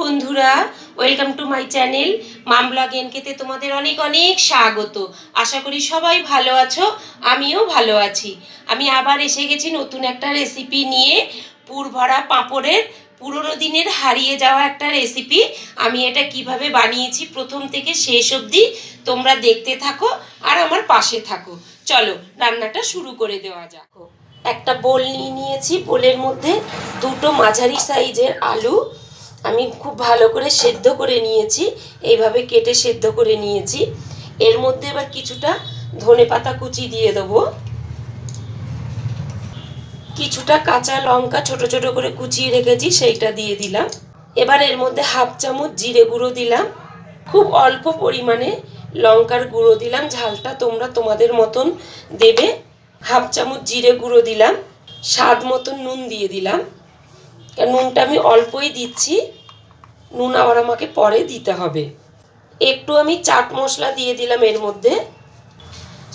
বন্ধুরা welcome to my channel mom blog এনকেতে তোমাদের অনেক অনেক স্বাগত। আশা করি সবাই ভালো আছো, আমিও ভালো আছি। আমি আবার এসে গেছি নতুন একটা রেসিপি নিয়ে, পুর ভরা পাঁপড়ের পুরোনো দিনের হারিয়ে যাওয়া একটা রেসিপি আমি এটা কীভাবে বানিয়েছি, প্রথম থেকে শেষ অবধি তোমরা দেখতে থাকো আর আমার পাশে থাকো। চলো, রান্নাটা শুরু করে দেওয়া যাক। একটা বোল নিয়ে নিয়েছি। বোলের মধ্যে দুটো মাঝারি সাইজের আলু আমি খুব ভালো করে সেদ্ধ করে নিয়েছি, এইভাবে কেটে সেদ্ধ করে নিয়েছি। এর মধ্যে এবার কিছুটা ধনে পাতা কুচি দিয়ে দেবো। কিছুটা কাঁচা লঙ্কা ছোট ছোট করে কুচিয়ে রেখেছি, সেইটা দিয়ে দিলাম। এবার এর মধ্যে হাফ চামচ জিরে গুঁড়ো দিলাম। খুব অল্প পরিমাণে লঙ্কার গুঁড়ো দিলাম, ঝালটা তোমরা তোমাদের মতন দেবে। হাফ চামচ জিরে গুঁড়ো দিলাম, স্বাদ মতন নুন দিয়ে দিলাম। নুনটা আমি অল্পই দিচ্ছি। নুন আবার আমাকে পরে দিতে হবে। একটু আমি চাট মশলা দিয়ে দিলাম এর মধ্যে।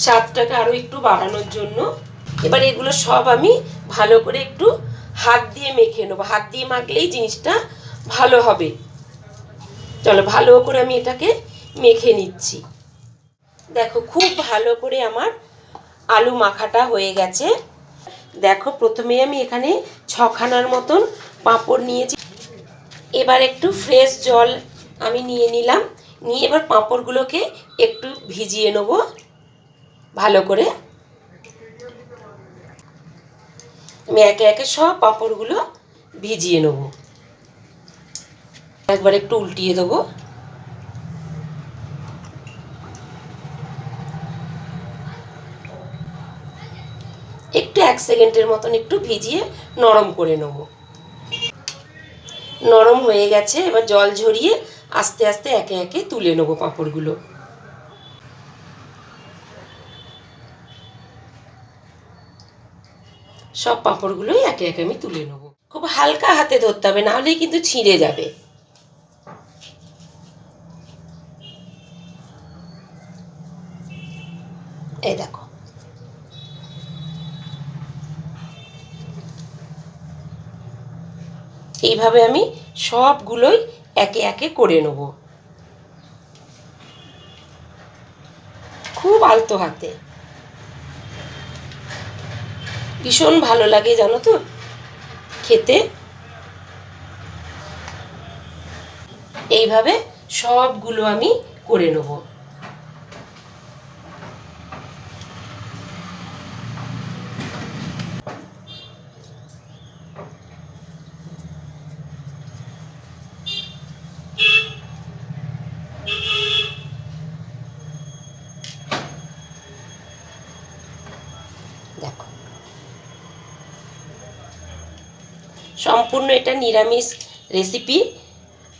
স্বাদটাকে আরও একটু বাড়ানোর জন্য। এবার এগুলো সব আমি ভালো করে একটু হাত দিয়ে মেখে নেব। হাত দিয়ে মাখলেই জিনিসটা ভালো হবে। চলো, ভালো করে আমি এটাকে মেখে নিচ্ছি। দেখো, খুব ভালো করে আমার আলু মাখাটা হয়ে গেছে। দেখো, প্রথমে আমি এখানে ছখানার মতন পাঁপড় নিয়েছি। এবার একটু ফ্রেশ জল আমি নিয়ে নিলাম। নিয়ে এবার পাঁপড়গুলোকে একটু ভিজিয়ে নেব ভালো করে। আমি একে একে সব পাঁপড়গুলো ভিজিয়ে নেব। একবার একটু উল্টিয়ে দেবো। একটু এক সেকেন্ডের মতন একটু ভিজিয়ে নরম করে নেব। নরম হয়ে গেছে, এবার জল ঝরিয়ে আস্তে আস্তে একে একে তুলে নেব পাঁপড়গুলো। সব পাঁপড়গুলোই একে একে আমি তুলে নেব। খুব হালকা হাতে ধরতে হবে নাহলে কিন্তু ছিঁড়ে যাবে। এই দেখো এইভাবে আমি সবগুলোই একে একে করে নেব। খুব আলতো হাতে। ভীষণ ভালো লাগে জানো তো? খেতে। এইভাবে সবগুলো আমি করে নেব দেখো সম্পূর্ণ এটা নিরামিষ রেসিপি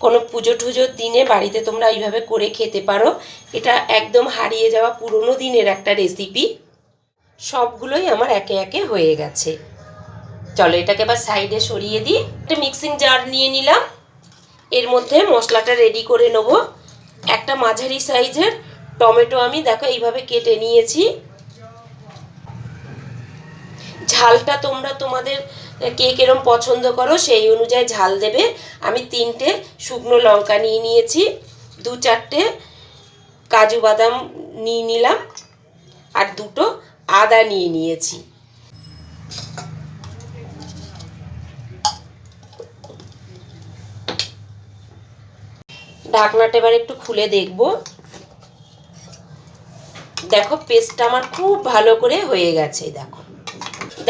কোনো পুজো টুজোর দিনে বাড়িতে তোমরা এইভাবে করে খেতে পারো। এটা একদম হারিয়ে যাওয়া পুরনো দিনের একটা রেসিপি সবগুলোই আমার একে একে হয়ে গেছে। চলো এটাকে এবার সাইডে সরিয়ে দিই। একটা মিক্সিং জার নিয়ে নিলাম। এর মধ্যে মশলাটা রেডি করে নেব। একটা মাঝারি সাইজের টমেটো আমি, দেখো এইভাবে কেটে নিয়েছি। ঝালটা তোমরা তোমাদের কে কিরম পছন্দ করো সেই অনুযায়ী ঝাল দেবে। আমি তিনটে শুকনো লঙ্কা নিয়ে নিয়েছি, দু চারটে কাজু বাদাম নিয়ে নিলাম, আর দুটো আদা নিয়ে নিয়েছি। ঢাকনাটা এবার একটু খুলে দেখব। দেখো পেস্টটা আমার খুব ভালো করে হয়ে গেছে, দেখো।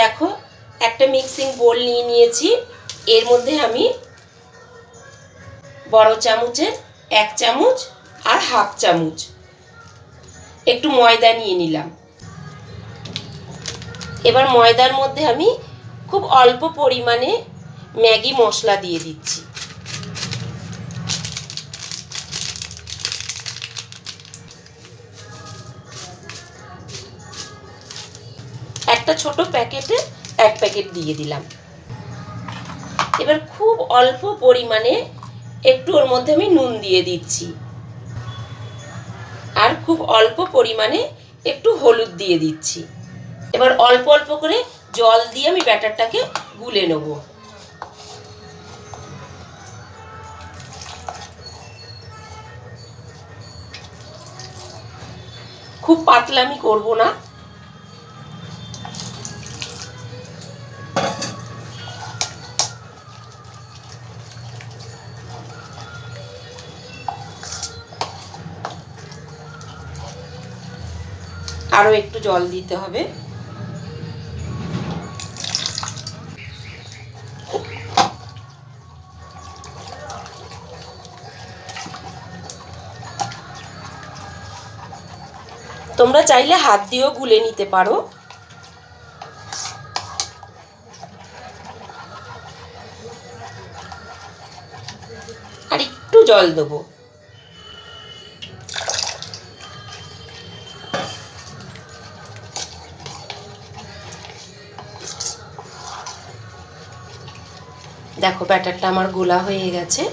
দেখো, একটা মিক্সিং বোল নিয়ে নিয়েছি। এর মধ্যে আমি বড় চামচের এক চামচ আর হাফ চামচ একটু ময়দা নিয়ে নিলাম। এবার ময়দার মধ্যে আমি খুব অল্প পরিমাণে ম্যাগি মশলা দিয়ে দিচ্ছি। একটা ছোট প্যাকেটে এক প্যাকেট দিয়ে দিলাম। এবার খুব অল্প পরিমাণে একটু ওর মধ্যে আমি নুন দিয়ে দিচ্ছি। আর খুব অল্প পরিমাণে একটু হলুদ দিয়ে দিচ্ছি। এবার অল্প অল্প করে জল দিয়ে আমি ব্যাটারটাকে গুলে নেব। খুব পাতলা আমি করব না। আরও একটু জল দিতে হবে। তোমরা চাইলে হাত দিয়েও গুলে নিতে পারো। আর একটু জল দেবো। দেখো, ব্যাটারটা আমার গোলা হয়ে গেছে।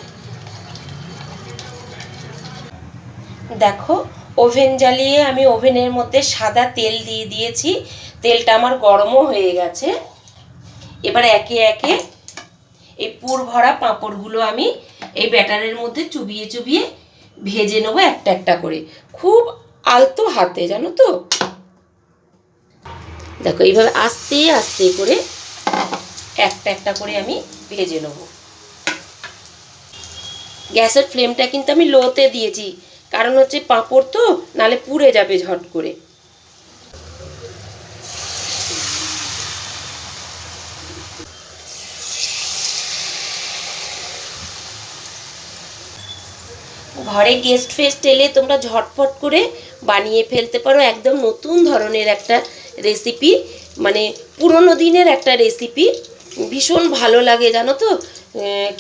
দেখো, ওভেন জ্বালিয়ে আমি ওভেনের মধ্যে সাদা তেল দিয়ে দিয়েছি। তেলটা আমার গরমও হয়ে গেছে। এবার একে একে এই পুর ভরা পাঁপড়গুলো আমি এই ব্যাটারের মধ্যে চুবিয়ে চুবিয়ে ভেজে নেব একটা একটা করে। খুব আলতো হাতে, জানো তো? দেখো, এইভাবে আস্তে আস্তে করে একটা একটা করে আমি ভেজে নেব। গ্যাসের ফ্লেমটা কিন্তু আমি লোতে দিয়েছি। কারণ হচ্ছে পাঁপড় তো, নালে পুড়ে যাবে ঝট করে। ঘরে গেস্ট ফেস্ট এলে তোমরা ঝটফট করে বানিয়ে ফেলতে পারো একদম নতুন ধরনের একটা রেসিপি মানে পুরনো দিনের একটা রেসিপি ভীষণ ভালো লাগে, জানো তো?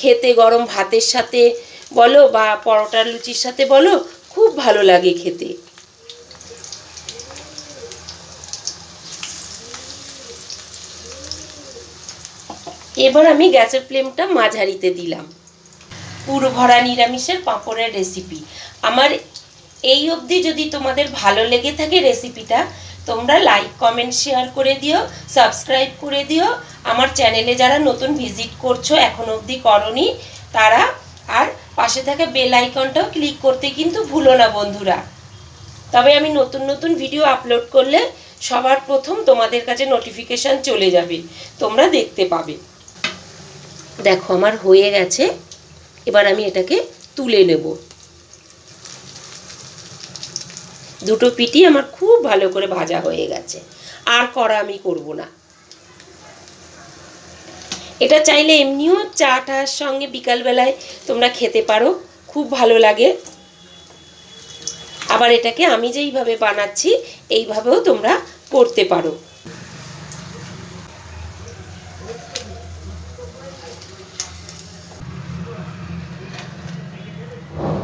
খেতে গরম ভাতের সাথে বলো বা পরোটার লুচির সাথে বলো, খুব ভালো লাগে খেতে। এবার আমি গ্যাসের ফ্লেমটা মাঝারিতে দিলাম। পুরো ভরা নিরামিষের পাঁপড়ের রেসিপি আমার এই অবধি যদি তোমাদের ভালো লেগে থাকে রেসিপিটা তোমরা লাইক কমেন্ট শেয়ার করে দিও সাবস্ক্রাইব করে দিও। আমার চ্যানেলে যারা নতুন ভিজিট করছ, এখন অবধি করনি, তারা আর পাশে থাকা বেল আইকনটাও ক্লিক করতে কিন্তু ভুলো না বন্ধুরা। তবে আমি নতুন নতুন ভিডিও আপলোড করলে সবার প্রথম তোমাদের কাছে নোটিফিকেশান চলে যাবে, তোমরা দেখতে পাবে। দেখো, আমার হয়ে গেছে। এবার আমি এটাকে তুলে নেব। দুটো পিটি আমার খুব ভালো করে ভাজা হয়ে গেছে। আর করা আমি করব না। এটা চাইলে এমনিও চা টার সঙ্গে বিকালবেলায় তোমরা খেতে পারো, খুব ভালো লাগে। আবার এটাকে আমি যেইভাবে বানাচ্ছি, এইভাবেও তোমরা করতে পারো।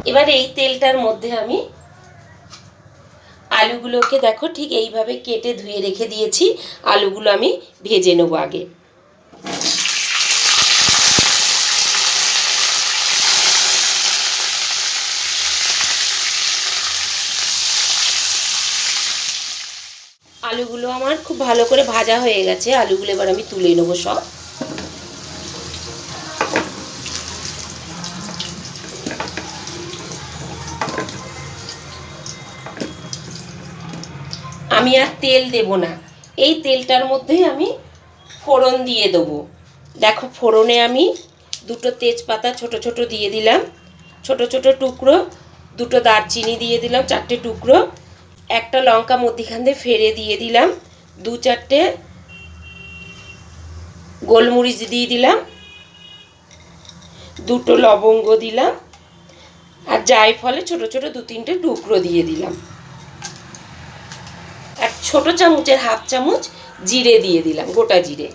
এবার এই তেলটার মধ্যে আমি আলুগুলোকে দেখো ঠিক এইভাবে কেটে ধুয়ে রেখে দিয়েছি। আলুগুলো আমি ভেজে নেব আগে। আলুগুলো আমার খুব ভালো করে ভাজা হয়ে গেছে। আলুগুলো এবার আমি তুলে নেব সব। আমি আর তেল দেব না। এই তেলটার মধ্যেই আমি ফোড়ন দিয়ে দেবো। দেখো ফোড়নে আমি দুটো তেজপাতা ছোট ছোট দিয়ে দিলাম। ছোট ছোট টুকরো, দুটো দারচিনি দিয়ে দিলাম, চারটে টুকরো। একটা লঙ্কা মধ্যিখান দিয়ে ফেড়ে দিয়ে দিলাম। দু চারটে গোলমরিচ দিয়ে দিলাম। দুটো লবঙ্গ দিলাম। আর জায়ফলে ছোট ছোট দু তিনটে টুকরো দিয়ে দিলাম। এক ছোট চামচের হাফ চামচ জিরে দিয়ে দিলাম, গোটা জিরে।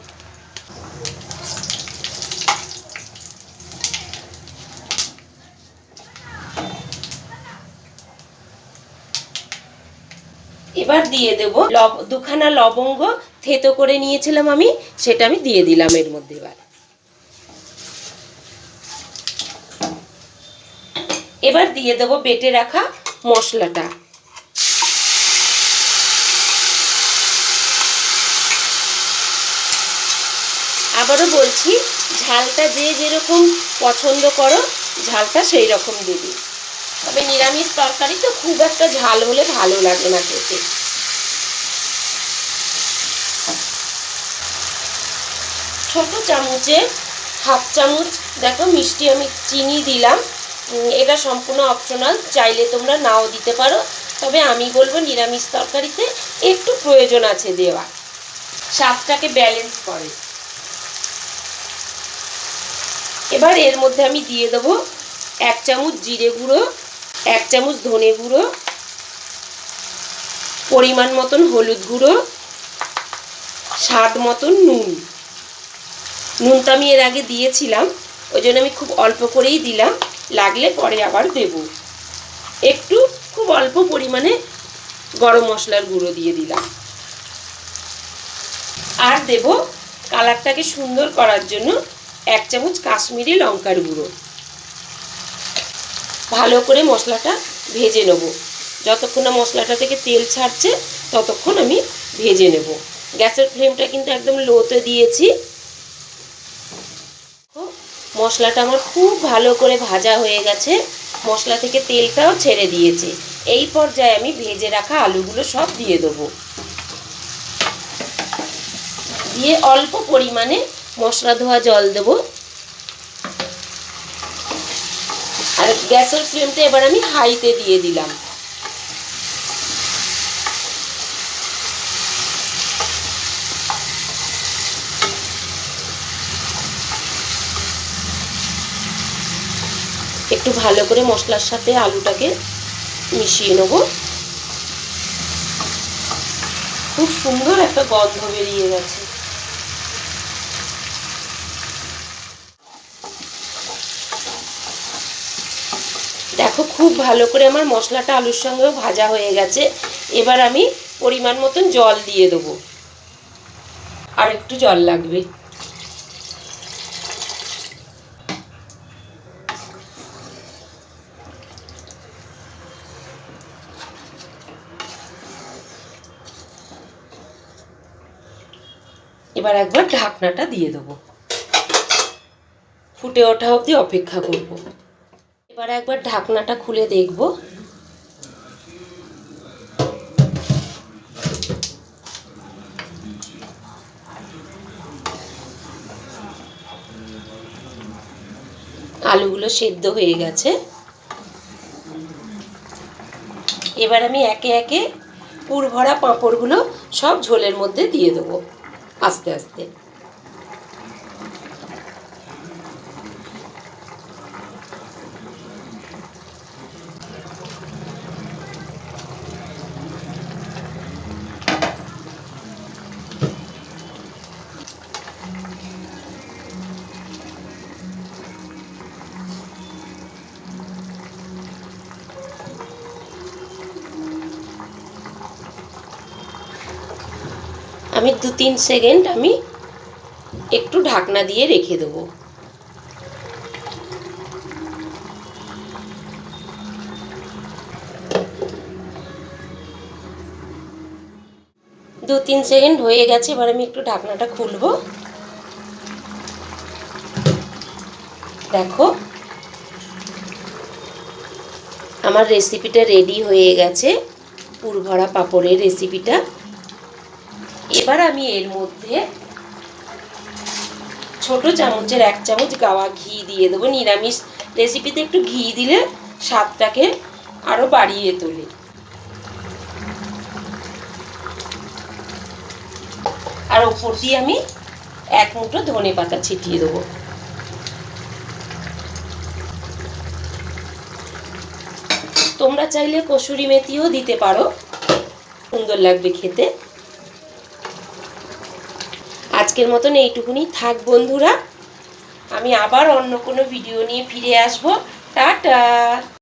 এবার দিয়ে দেব দুখানা লবঙ্গ, থেতো করে নিয়েছিলাম আমি, সেটা আমি দিয়ে দিলাম এর মধ্যে এবার। এবার দিয়ে দেব বেটে রাখা মশলাটা। আবারও বলছি, ঝালটা যে যেরকম পছন্দ করো, ঝালটা সেই রকম দিবি। তবে নিরামিষ তরকারি তো খুব একটা ঝাল হলে ভালো লাগে না খেতে। ছোট চামচে হাফ চামচ, দেখো মিষ্টি আমি চিনি দিলাম। এটা সম্পূর্ণ অপশনাল চাইলে তোমরা নাও দিতে পারো। তবে আমি বলব নিরামিষ তরকারিতে একটু প্রয়োজন আছে দেওয়া। স্বাদটাকে ব্যালেন্স করে। এবার এর মধ্যে আমি দিয়ে দেবো এক চামচ জিরে গুঁড়ো, এক চামচ ধনে গুঁড়ো, পরিমাণ মতন হলুদ গুঁড়ো, স্বাদ মতন নুন। নুন তো আমি এর আগে দিয়েছিলাম, ওই জন্য আমি খুব অল্প করেই দিলাম, লাগলে পরে আবার দেব। একটু খুব অল্প পরিমাণে গরম মশলার গুঁড়ো দিয়ে দিলাম। আর দেব কালারটাকে সুন্দর করার জন্য এক চামচ কাশ্মীরি লঙ্কার গুঁড়ো। ভালো করে মশলাটা ভেজে নেব। যতক্ষণ না মশলাটা থেকে তেল ছাড়ছে, ততক্ষণ আমি ভেজে নেব। গ্যাসের ফ্লেমটা কিন্তু একদম লোতে দিয়েছি। মশলাটা আমার খুব ভালো করে ভাজা হয়ে গেছে। মশলা থেকে তেলটাও ছেড়ে দিয়েছে। এই পর্যায়ে আমি ভেজে রাখা আলুগুলো সব দিয়ে দেবো। দিয়ে অল্প পরিমাণে মশলা ধোয়া জল দেবো। আর গ্যাসের ফ্লেমটা এবার আমি হাইতে দিয়ে দিলাম। একটু ভালো করে মশলার সাথে আলুটাকে মিশিয়ে নেব। খুব সুন্দর একটা গন্ধ বেরিয়ে গেছে দেখো খুব ভালো করে আমার মশলাটা আলুর সঙ্গেও ভাজা হয়ে গেছে। এবার আমি পরিমাণ মতন জল দিয়ে দেবো। আর একটু জল লাগবে। এবার একবার ঢাকনাটা দিয়ে দেবো। ফুটে ওঠা অবধি অপেক্ষা করব। এবার একবার ঢাকনাটা খুলে দেখব। আলুগুলো সেদ্ধ হয়ে গেছে। এবার আমি একে একে পুর ভরা পাঁপড়গুলো সব ঝোলের মধ্যে দিয়ে দেবো, আস্তে আস্তে। আমি দু তিন সেকেন্ড আমি একটু ঢাকনা দিয়ে রেখে দেবো। দু তিন সেকেন্ড হয়ে গেছে, এবার আমি একটু ঢাকনাটা খুলবো। দেখো, আমার রেসিপিটা রেডি হয়ে গেছে। পুরভরা পাঁপড়ের রেসিপিটা এবার আমি এর মধ্যে ছোট চামচের এক চামচ গাওয়া ঘি দিয়ে দেবো, নিরামিষ রেসিপিতে একটু ঘি দিলে স্বাদটাকে আরও বাড়িয়ে তোলে। আর ওপর দিয়ে আমি এক মুঠো ধনে পাতা ছিটিয়ে দেবো। তোমরা চাইলে কসুরি মেথিও দিতে পারো, সুন্দর লাগবে খেতে। আজকের মতন এইটুকুনি থাক বন্ধুরা। আমি আবার অন্য কোনো ভিডিও নিয়ে ফিরে আসব। টাটা!